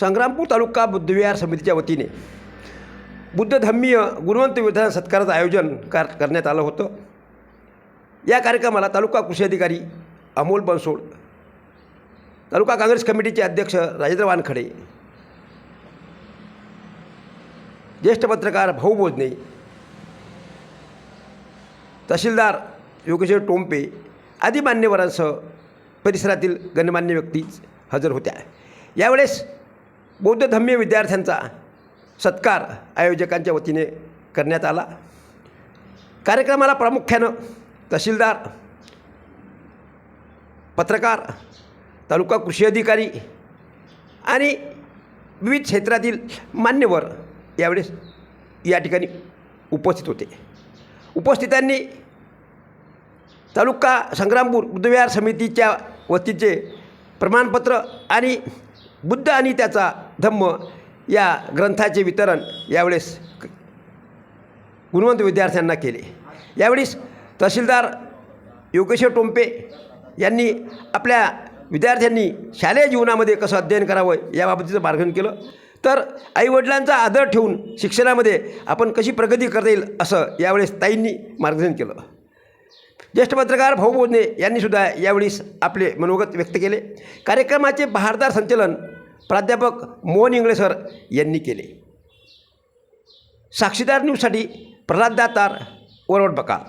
संग्रामपूर तालुका बुद्धविहार समितीच्या वतीने बुद्ध धम्मीय गुणवंत विधान सत्काराचं आयोजन कर करण्यात आलं होतं. या कार्यक्रमाला तालुका कृषी अधिकारी अमोल बनसोड तालुका काँग्रेस कमिटीचे अध्यक्ष राजेंद्र वानखडे ज्येष्ठ पत्रकार भाऊ बोजने तहसीलदार योगेश्वर टोंपे आदी मान्यवरांसह परिसरातील गणमान्य व्यक्ती हजर होत्या. यावेळेस बौद्ध धम्य विद्यार्थ्यांचा सत्कार आयोजकांच्या वतीने करण्यात आला. कार्यक्रमाला प्रामुख्यानं तहसीलदार पत्रकार तालुका कृषी अधिकारी आणि विविध क्षेत्रातील मान्यवर यावेळेस या ठिकाणी उपस्थित होते. उपस्थितांनी तालुका संग्रामपूर बुद्धविहार समितीच्या वतीचे प्रमाणपत्र आणि बुद्ध आणि त्याचा धम्म या ग्रंथाचे वितरण यावेळेस गुणवंत विद्यार्थ्यांना केले. यावेळेस तहसीलदार योगेश्वर टोंपे यांनी आपल्या विद्यार्थ्यांनी शालेय जीवनामध्ये कसं अध्ययन करावं याबाबतीचं मार्गन केलं. तर आईवडिलांचा आदर ठेवून शिक्षणामध्ये आपण कशी प्रगती करता येईल असं यावेळेस ताईंनी मार्गदर्शन केलं. ज्येष्ठ पत्रकार भाऊ बोजने यांनीसुद्धा यावेळी आपले मनोगत व्यक्त केले. कार्यक्रमाचे बहारदार संचलन प्राध्यापक मोहन इंगळे सर यांनी केले. साक्षीदार न्यूजसाठी प्रल्हाद दातार वरवड बकाल.